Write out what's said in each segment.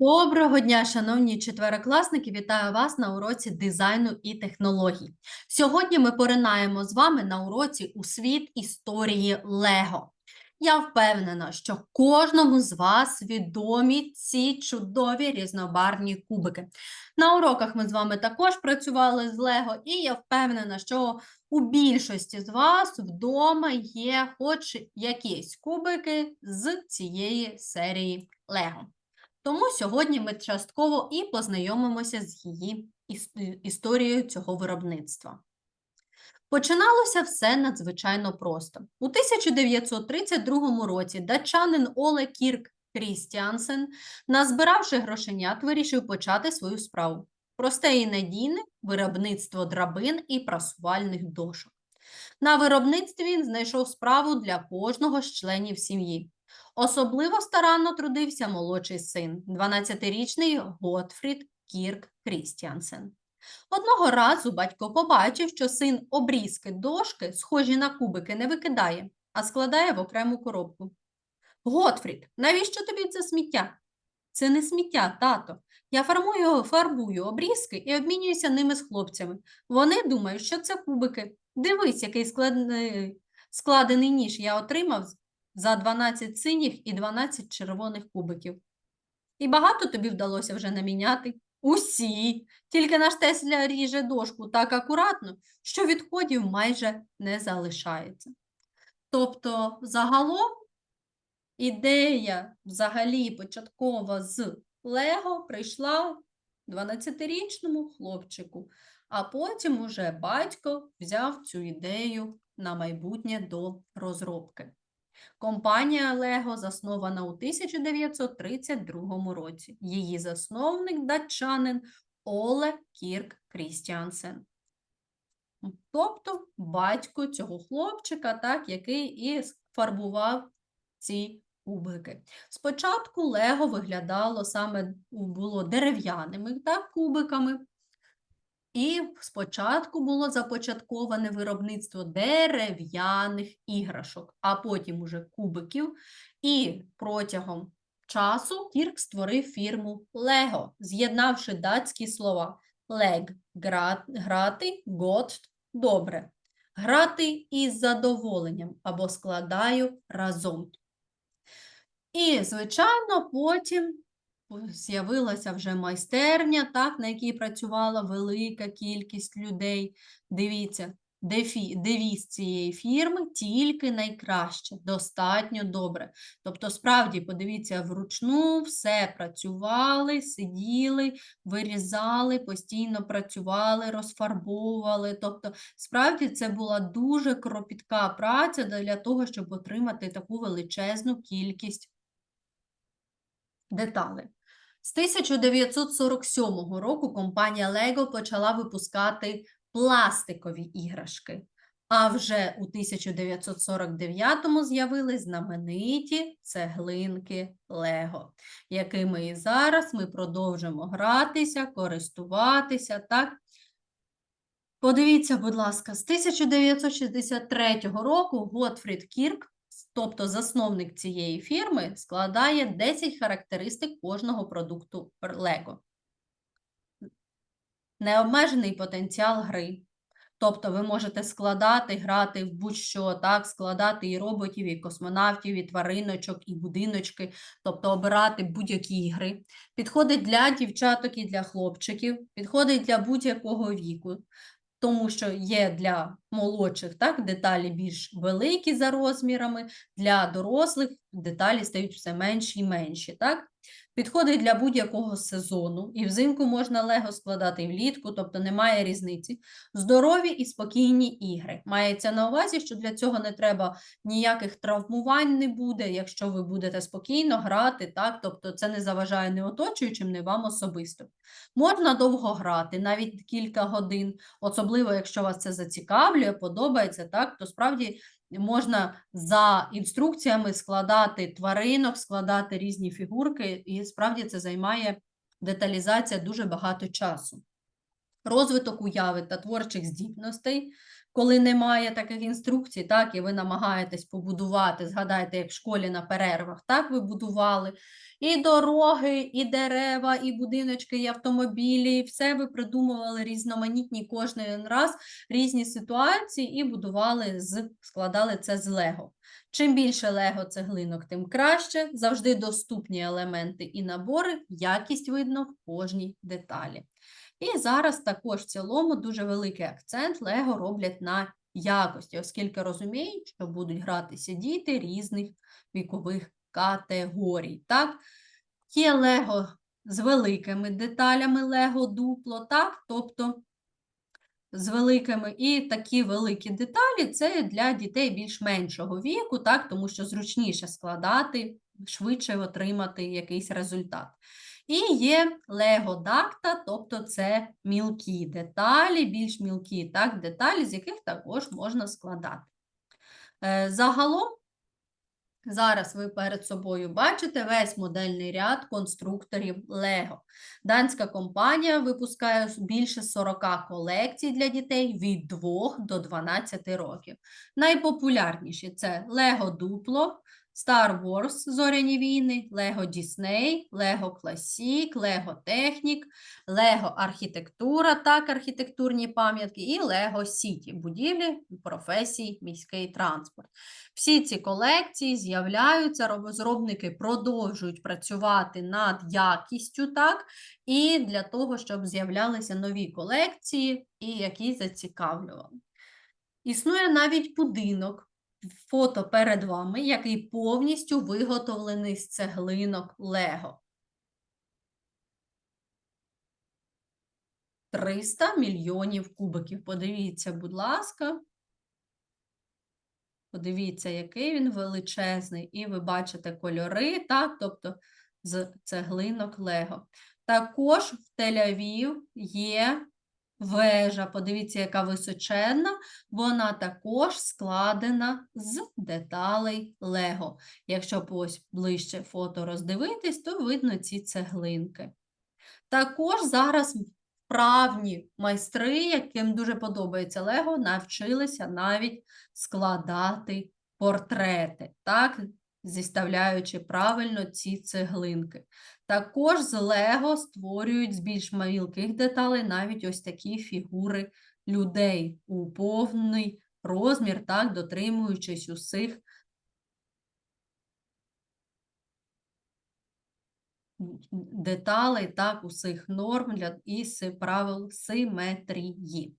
Доброго дня, шановні четверокласники! Вітаю вас на уроці дизайну і технологій. Сьогодні ми поринаємо з вами на уроці у світ історії Лего. Я впевнена, що кожному з вас відомі ці чудові різнобарвні кубики. На уроках ми з вами також працювали з Лего, і я впевнена, що у більшості з вас вдома є хоч якісь кубики з цієї серії Лего. Тому сьогодні ми частково і познайомимося з її історією цього виробництва. Починалося все надзвичайно просто. У 1932 році датчанин Оле Кірк Крістіансен, назбиравши грошенят, вирішив почати свою справу. Просте і надійне виробництво драбин і прасувальних дошок. На виробництві він знайшов справу для кожного з членів сім'ї. Особливо старанно трудився молодший син, 12-річний Готфрід Кірк Крістіансен. Одного разу батько побачив, що син обрізки дошки, схожі на кубики, не викидає, а складає в окрему коробку. Готфрід, навіщо тобі це сміття? Це не сміття, тато. Я фармую, фарбую обрізки і обмінююся ними з хлопцями. Вони думають, що це кубики. Дивись, який складений, складений ніж я отримав за 12 синіх і 12 червоних кубиків. І багато тобі вдалося вже наміняти? Усі. Тільки наш Тесля ріже дошку так акуратно, що відходів майже не залишається. Тобто, загалом, ідея взагалі початкова з Лего прийшла 12-річному хлопчику, а потім уже батько взяв цю ідею на майбутнє до розробки. Компанія Лего заснована у 1932 році. Її засновник датчанин Оле Кірк Крістіансен. Тобто батько цього хлопчика, так, який і фарбував ці кубики. Спочатку Лего виглядало саме було дерев'яними так, кубиками. І спочатку було започатковане виробництво дерев'яних іграшок, а потім уже кубиків. І протягом часу Кірк створив фірму Лего, з'єднавши датські слова лег грати, готт добре. Грати із задоволенням або складаю разом. І, звичайно, потім з'явилася вже майстерня, так, на якій працювала велика кількість людей. Дивіться, дефі, девіз цієї фірми тільки найкраще, достатньо добре. Тобто, справді, подивіться, вручну все працювали, сиділи, вирізали, постійно працювали, розфарбовували. Тобто, справді це була дуже кропітка праця для того, щоб отримати таку величезну кількість деталей. З 1947 року компанія Lego почала випускати пластикові іграшки, а вже у 1949-му з'явились знамениті цеглинки Lego, якими і зараз ми продовжимо гратися, користуватися. так? Подивіться, будь ласка, з 1963 року Готфрід Кірк тобто засновник цієї фірми, складає 10 характеристик кожного продукту Lego. Необмежений потенціал гри. Тобто ви можете складати, грати в будь-що, так, складати і роботів, і космонавтів, і твариночок, і будиночки, тобто обирати будь-які ігри. Підходить для дівчаток і для хлопчиків, підходить для будь-якого віку тому що є для молодших так, деталі більш великі за розмірами, для дорослих деталі стають все менші і менші. Так? Підходить для будь-якого сезону, і взимку можна лего складати влітку, тобто немає різниці. Здорові і спокійні ігри. Мається на увазі, що для цього не треба ніяких травмувань не буде, якщо ви будете спокійно грати, так? тобто це не заважає не оточуючим, не вам особисто. Можна довго грати, навіть кілька годин, особливо, якщо вас це зацікавлює, подобається, так? то справді можна за інструкціями складати тваринок, складати різні фігурки, і справді це займає деталізація дуже багато часу. Розвиток уяви та творчих здібностей коли немає таких інструкцій, так, і ви намагаєтесь побудувати, згадайте, як в школі на перервах, так ви будували і дороги, і дерева, і будиночки, і автомобілі, і все ви придумували різноманітні кожен раз різні ситуації і будували з складали це з Лего. Чим більше Лего цеглинок, тим краще. Завжди доступні елементи і набори, якість видно в кожній деталі. І зараз також в цілому дуже великий акцент Лего роблять на якості, оскільки розуміють, що будуть гратися діти різних вікових категорій. Так? Є Лего з великими деталями, Лего дупло, тобто з великими і такі великі деталі це для дітей більш меншого віку, так? тому що зручніше складати, швидше отримати якийсь результат. І є легодакта, тобто це мілкі деталі, більш мілкі так, деталі, з яких також можна складати. Е, Загалом, зараз ви перед собою бачите весь модельний ряд конструкторів Lego. Данська компанія випускає більше 40 колекцій для дітей від 2 до 12 років. Найпопулярніші це Lego Duplo, Star Wars Зоряні війни, Лего Дісней, Лего Класік, Лего Технік, Лего Архітектура, так, архітектурні пам'ятки, і Лего Сіті, будівлі, професій, міський транспорт. Всі ці колекції з'являються, розробники продовжують працювати над якістю, так, і для того, щоб з'являлися нові колекції, і які зацікавлювали. Існує навіть будинок фото перед вами, який повністю виготовлений з цеглинок Лего. 300 мільйонів кубиків. Подивіться, будь ласка. Подивіться, який він величезний. І ви бачите кольори, так, тобто з цеглинок Лего. Також в Тель-Авів є Вежа, подивіться, яка височенна, вона також складена з деталей Лего. Якщо ось ближче фото роздивитись, то видно ці цеглинки. Також зараз вправні майстри, яким дуже подобається Лего, навчилися навіть складати портрети. Так? Зіставляючи правильно ці цеглинки. Також з Лего створюють з більш мілких деталей навіть ось такі фігури людей у повний розмір, так, дотримуючись усіх деталей, так, усіх норм для і правил симетрії.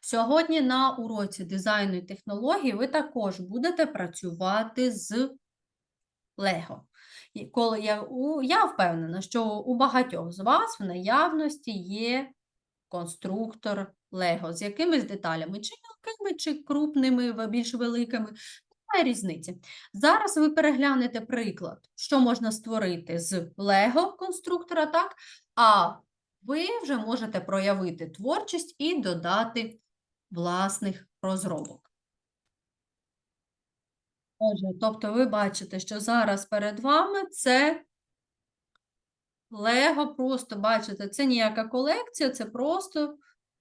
Сьогодні на уроці дизайну і технології ви також будете працювати з Лего. Коли я, у, я впевнена, що у багатьох з вас в наявності є конструктор Лего з якимись деталями, чи мілкими, чи крупними, більш великими. Немає різниці. Зараз ви переглянете приклад, що можна створити з Лего конструктора, так? а ви вже можете проявити творчість і додати власних розробок. Отже, тобто ви бачите, що зараз перед вами це Лего, просто бачите, це ніяка колекція, це просто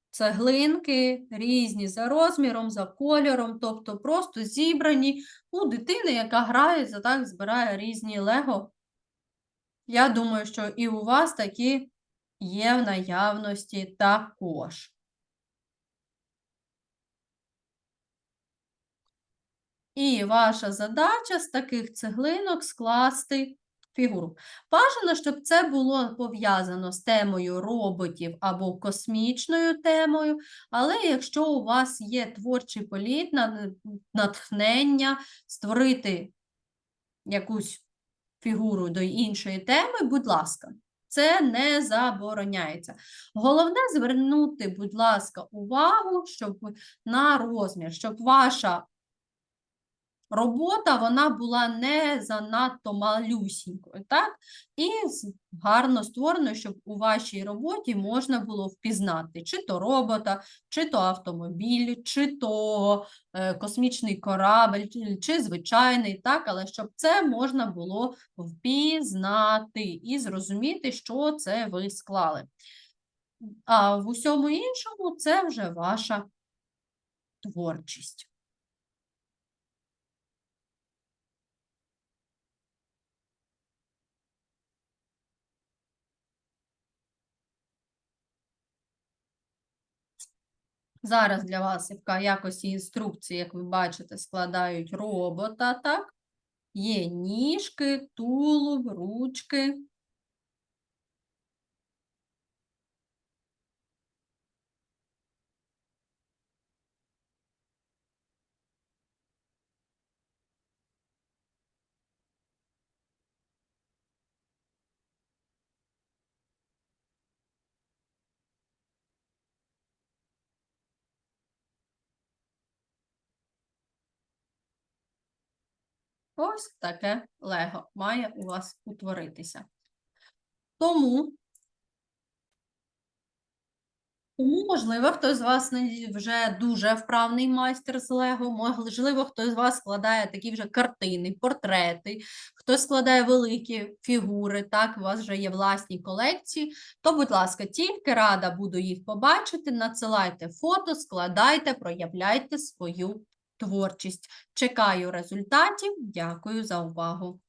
цеглинки різні за розміром, за кольором, тобто просто зібрані у дитини, яка грається, так, збирає різні Лего. Я думаю, що і у вас такі є в наявності також. І ваша задача з таких цеглинок скласти фігуру. Бажано, щоб це було пов'язано з темою роботів або космічною темою, але якщо у вас є творчий політ, натхнення створити якусь фігуру до іншої теми, будь ласка. Це не забороняється. Головне звернути, будь ласка, увагу, щоб на розмір, щоб ваша робота вона була не занадто малюсінькою, так? І гарно створено, щоб у вашій роботі можна було впізнати, чи то робота, чи то автомобіль, чи то е, космічний корабль, чи, чи звичайний, так? але щоб це можна було впізнати і зрозуміти, що це ви склали. А в усьому іншому це вже ваша творчість. Зараз для вас в якості інструкції, як ви бачите, складають робота, так? Є ніжки, тулуб, ручки. Ось таке лего має у вас утворитися. Тому, тому, можливо, хтось з вас вже дуже вправний майстер з лего, можливо, хтось з вас складає такі вже картини, портрети, хтось складає великі фігури, так, у вас вже є власні колекції, то, будь ласка, тільки рада буду їх побачити, надсилайте фото, складайте, проявляйте свою творчість. Чекаю результатів. Дякую за увагу.